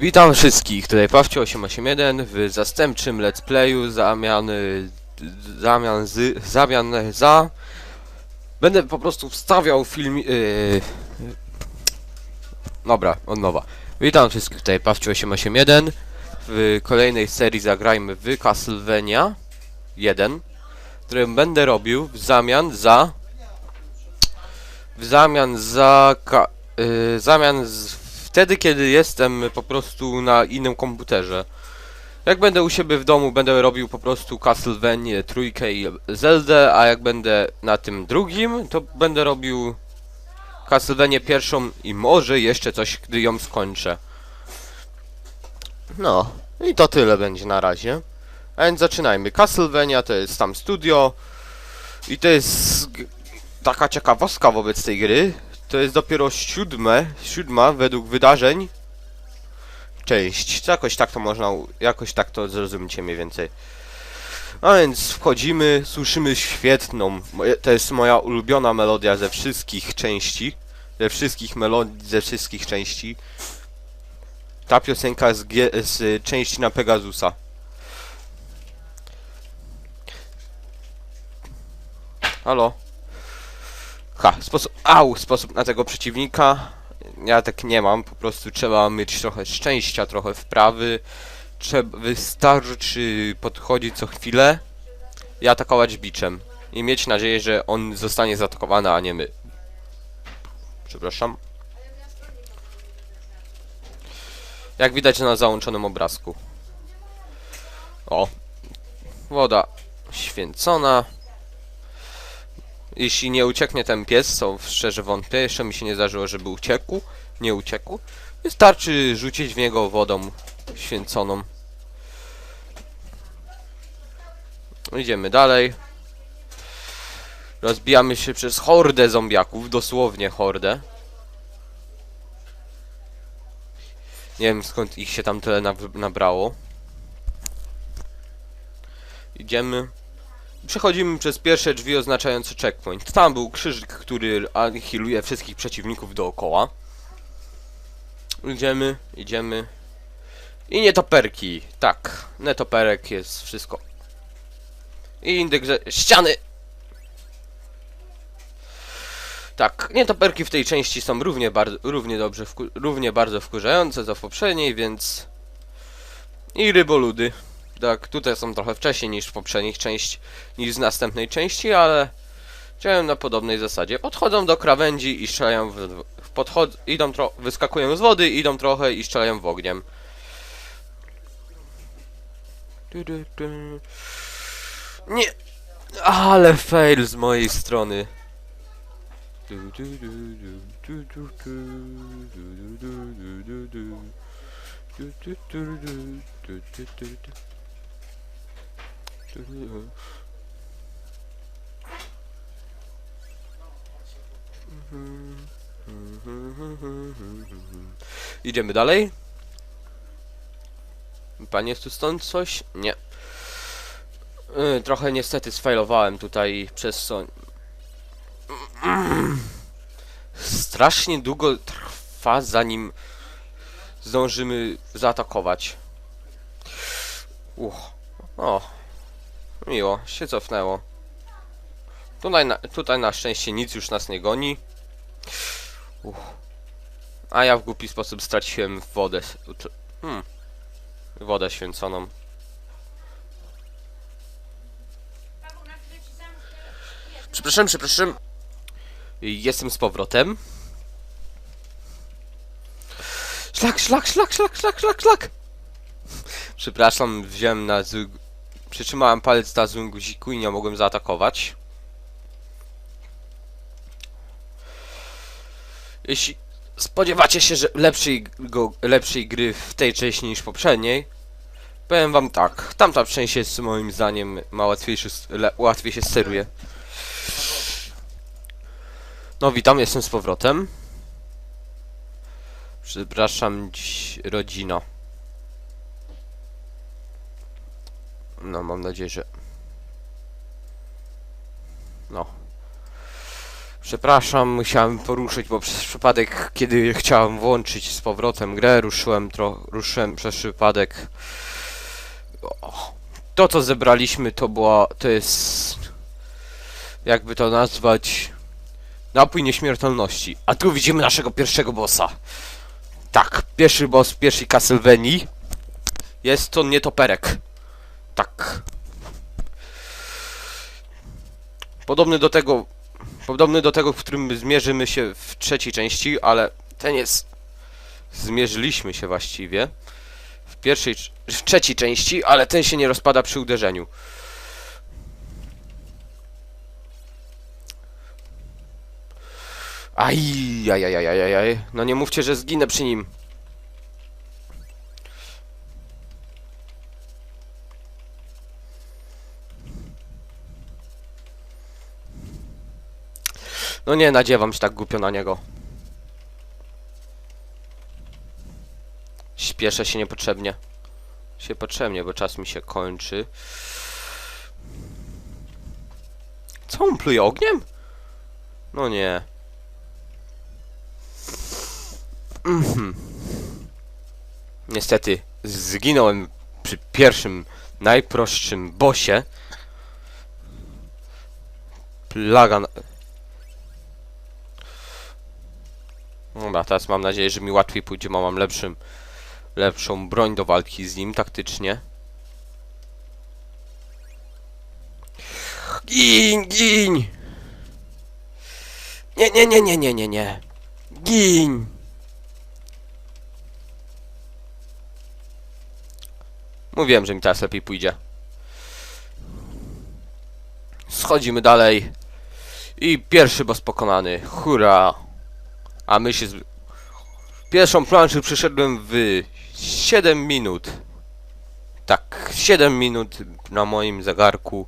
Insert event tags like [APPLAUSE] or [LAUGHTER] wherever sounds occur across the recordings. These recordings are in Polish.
Witam wszystkich, tutaj Pawcio881 w zastępczym let's playu zamiany zamian z zamian za będę po prostu wstawiał film yy, dobra, od nowa. Witam wszystkich tutaj Pawcio881 w kolejnej serii zagrajmy w Castlevania 1 którym będę robił w zamian za w zamian za ka, yy, zamian z, wtedy kiedy jestem po prostu na innym komputerze. Jak będę u siebie w domu, będę robił po prostu Castlevania trójkę i Zeldę, a jak będę na tym drugim, to będę robił Castlevania pierwszą i może jeszcze coś, gdy ją skończę. No, i to tyle będzie na razie. A więc zaczynajmy. Castlevania to jest tam studio i to jest taka ciekawostka wobec tej gry. To jest dopiero siódme, siódma według wydarzeń część. To Jakoś tak to można, jakoś tak to zrozumiecie mniej więcej. A więc wchodzimy, słyszymy świetną, to jest moja ulubiona melodia ze wszystkich części, ze wszystkich melodii, ze wszystkich części. Ta piosenka z, z części na Pegasusa. Halo? Ha, sposób. Au! Sposób na tego przeciwnika. Ja tak nie mam, po prostu trzeba mieć trochę szczęścia, trochę wprawy. Trzeba, wystarczy podchodzić co chwilę i atakować biczem. I mieć nadzieję, że on zostanie zaatakowany, a nie my. Przepraszam. Jak widać na załączonym obrazku. O. Woda święcona. Jeśli nie ucieknie ten pies, co szczerze wątpię, jeszcze mi się nie zdarzyło, żeby uciekł, nie uciekł, wystarczy rzucić w niego wodą święconą. Idziemy dalej. Rozbijamy się przez hordę zombiaków, dosłownie hordę. Nie wiem skąd ich się tam tyle nab- nabrało. Idziemy. Przechodzimy przez pierwsze drzwi oznaczające checkpoint. Tam był krzyżyk, który anihiluje wszystkich przeciwników dookoła. Idziemy, idziemy. I nietoperki. Tak, nietoperek jest wszystko. I indeks... Ściany! Tak, nietoperki w tej części są równie, bardzo, równie dobrze, równie bardzo wkurzające co w poprzedniej, więc... I ryboludy. Tak, tutaj są trochę wcześniej niż w poprzednich części, niż z następnej części, ale działają na podobnej zasadzie. Podchodzą do krawędzi i strzelają w, w podchod idą tro wyskakują z wody, idą trochę i strzelają w ogniem. Nie! Ale fail z mojej strony. Mhm. Idziemy dalej. Panie, jest tu stąd coś? Nie. Y, trochę niestety sfailowałem tutaj przez co... Strasznie długo trwa zanim zdążymy zaatakować. Uch. O, Miło, się cofnęło. Tutaj na, tutaj na szczęście nic już nas nie goni. Uff. A ja w głupi sposób straciłem wodę. Hmm. Wodę święconą. Przepraszam, przepraszam. Jestem z powrotem. Szlak, szlak, szlak, szlak, szlak, szlak, szlak. Przepraszam, wziąłem na Przytrzymałem palec na złym guziku i nie mogłem zaatakować. Jeśli spodziewacie się, że lepszej, go, lepszej gry w tej części niż poprzedniej, powiem wam tak. Tamta część jest moim zdaniem ma łatwiejszy, le, łatwiej się steruje. No witam, jestem z powrotem. Przepraszam dziś. No, mam nadzieję, że... No. Przepraszam, musiałem poruszyć, bo przez przypadek, kiedy chciałem włączyć z powrotem grę, ruszyłem, ruszyłem przez przypadek. To, co zebraliśmy, to była, to jest, jakby to nazwać, napój nieśmiertelności. A tu widzimy naszego pierwszego bossa. Tak, pierwszy boss pierwszej Castlevanii. Jest to nietoperek. Tak. Podobny do tego, podobny do tego, w którym zmierzymy się w trzeciej części, ale ten jest... Zmierzyliśmy się właściwie w pierwszej, w trzeciej części, ale ten się nie rozpada przy uderzeniu. Aj, aj, aj, aj, aj, aj. No nie mówcie, że zginę przy nim. No nie, nadziewam się tak głupio na niego. Śpieszę się niepotrzebnie. Się potrzebnie, bo czas mi się kończy. Co on pluje ogniem? No nie. Mhm. Niestety, zginąłem przy pierwszym, najprostszym bosie. Plaga... na- Dobra, teraz mam nadzieję, że mi łatwiej pójdzie, bo mam lepszym, lepszą broń do walki z nim taktycznie. Gin, gin! Nie, nie, nie, nie, nie, nie, nie. Gin! Mówiłem, że mi teraz lepiej pójdzie. Schodzimy dalej. I pierwszy boss pokonany. Hurra! A my się z... Pierwszą planszę przeszedłem w 7 minut. Tak, 7 minut na moim zegarku.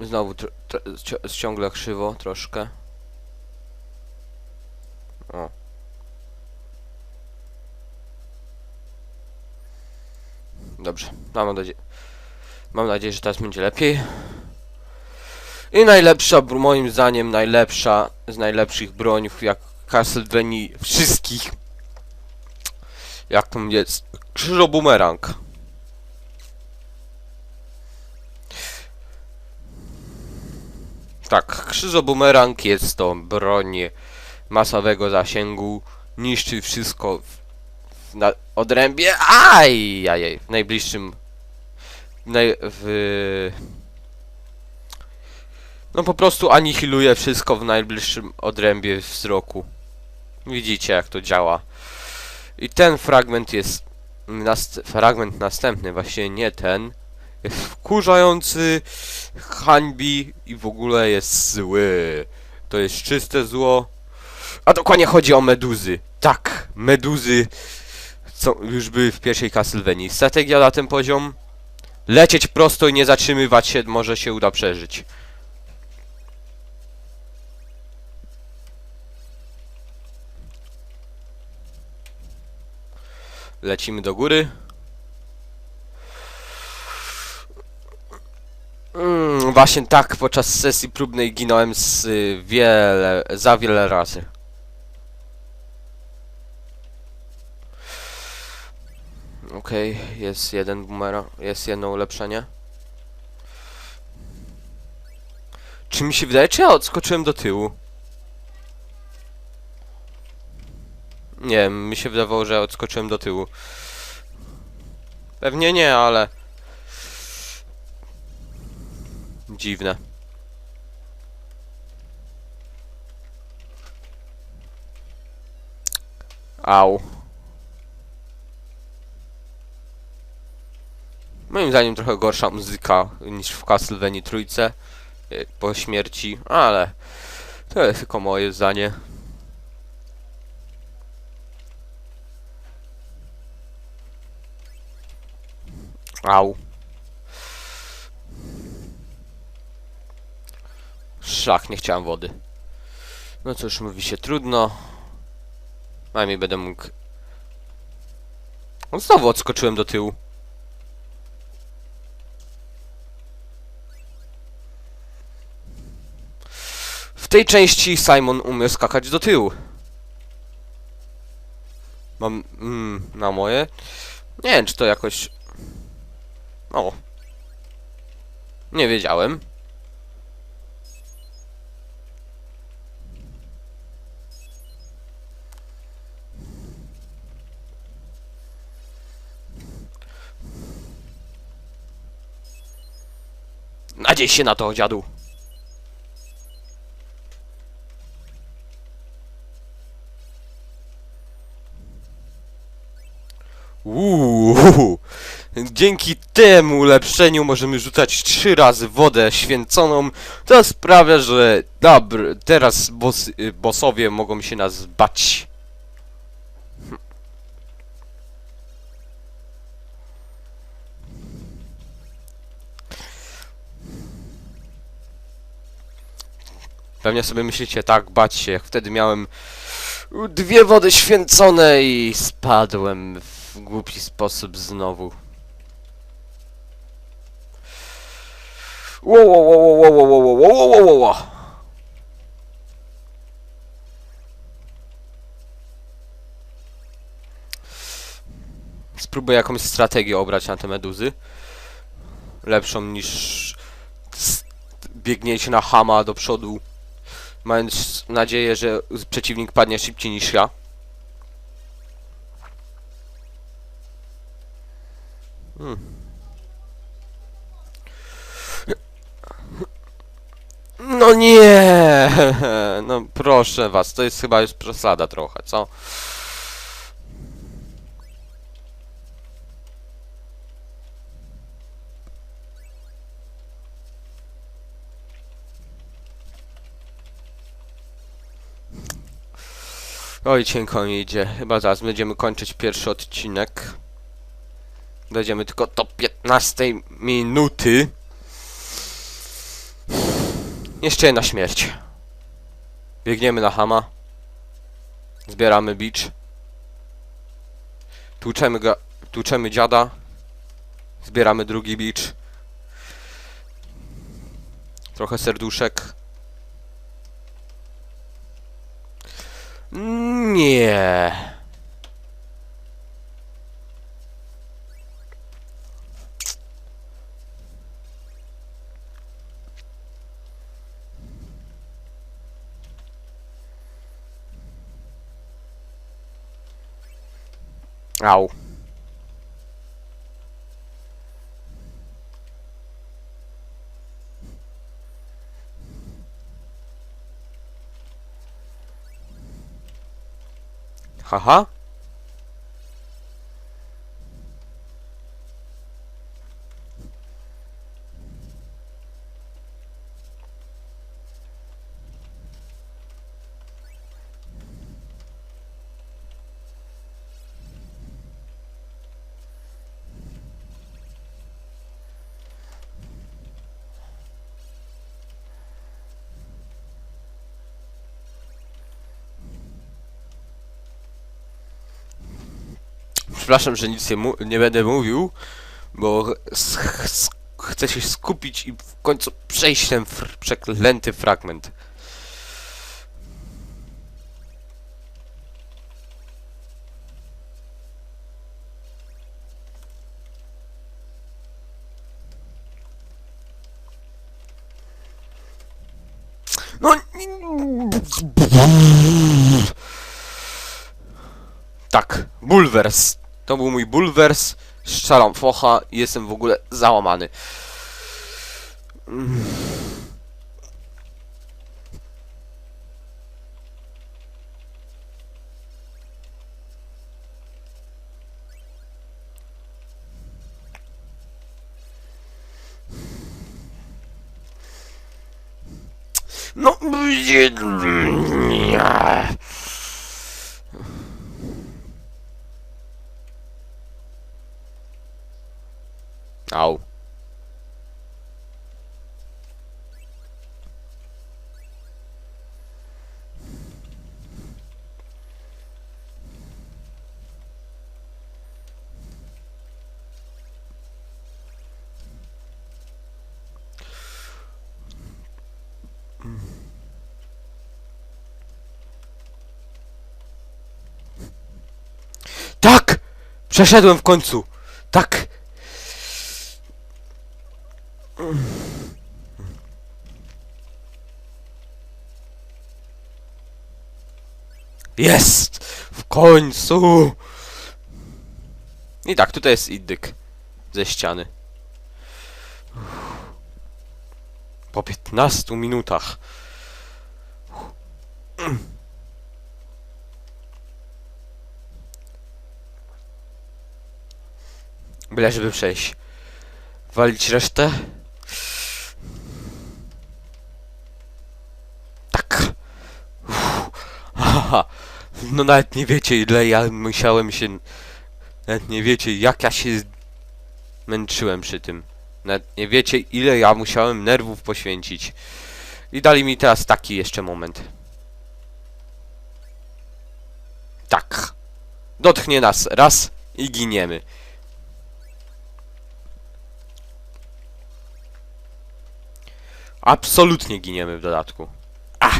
Znowu ciągle krzywo troszkę. O. Dobrze, mam nadzieję. Mam nadzieję, że teraz będzie lepiej. I najlepsza, moim zdaniem, najlepsza z najlepszych broni, jak Castlevanii wszystkich. Jak tam jest? Krzyżobumerang. Tak, krzyżobumerang jest to broń masowego zasięgu. Niszczy wszystko w, na, odrębie. Aj, aj, aj, w najbliższym. W, naj, w no po prostu anihiluje wszystko w najbliższym odrębie wzroku. Widzicie jak to działa. I ten fragment jest... Nast fragment następny, właśnie nie ten. Jest wkurzający, hańbi i w ogóle jest zły. To jest czyste zło. A dokładnie chodzi o meduzy. Tak, meduzy co już były w pierwszej Castlevanii. Strategia na ten poziom? Lecieć prosto i nie zatrzymywać się, może się uda przeżyć. Lecimy do góry. Mm, właśnie tak, podczas sesji próbnej ginąłem z y, wiele, za wiele razy. Okej, jest jeden boomera, jest jedno ulepszenie. Czy mi się wydaje, czy ja odskoczyłem do tyłu? Nie wiem, mi się wydawało, że odskoczyłem do tyłu. Pewnie nie, ale... Dziwne. Au. Moim zdaniem trochę gorsza muzyka niż w Castlevanii trójce e, po śmierci, ale to jest tylko moje zdanie. Au. Szlak, nie chciałem wody. No cóż, mówi się trudno. Najmniej będę mógł... No znowu odskoczyłem do tyłu. W tej części Simon umie skakać do tyłu. Mam mm, na moje. Nie wiem, czy to jakoś. O. Nie wiedziałem. Nadziej się na to, dziadu. Dzięki temu ulepszeniu możemy rzucać trzy razy wodę święconą. To sprawia, że dobr, teraz boss, y, bossowie mogą się nas bać. Pewnie sobie myślicie, tak, bać się, jak wtedy miałem dwie wody święcone i spadłem w głupi sposób znowu. Wo, wo, wo, wo, wo, wo, wo, wo, wo, wo, wo, wo. Spróbuję jakąś strategię obrać na te meduzy. Lepszą niż biegnięcie na hama do przodu mając nadzieję, że przeciwnik padnie szybciej niż ja. Hmm. No nie! [LAUGHS] No proszę was, to jest chyba już przesada trochę, co? Oj, cienko mi idzie. Chyba zaraz będziemy kończyć pierwszy odcinek. Będziemy tylko do 15 minuty. Jeszcze jedna śmierć. Biegniemy na hama. Zbieramy beach. Tłuczemy go, tłuczemy dziada. Zbieramy drugi beach. Trochę serduszek. Nie. grał. Haha. Przepraszam, że nic nie, nie będę mówił, bo ch- ch- chcę się skupić i w końcu przejść ten fr- przeklęty fragment. No. Tak, bulwers. To był mój bulwers. Strzelam focha i jestem w ogóle załamany. No. Au. Przeszedłem w końcu! Tak! Jest! W końcu! I tak, tutaj jest indyk ze ściany. Po 15 minutach. Byle żeby przejść. Walić resztę? Tak. Haha. No nawet nie wiecie ile ja musiałem się... Nawet nie wiecie jak ja się męczyłem przy tym. Nawet nie wiecie ile ja musiałem nerwów poświęcić. I dali mi teraz taki jeszcze moment. Tak. Dotknie nas raz i giniemy. Absolutnie giniemy w dodatku. A!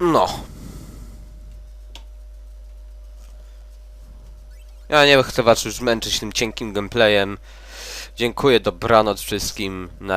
No. Ja nie chcę was już męczyć tym cienkim gameplayem. Dziękuję, dobranoc wszystkim. Na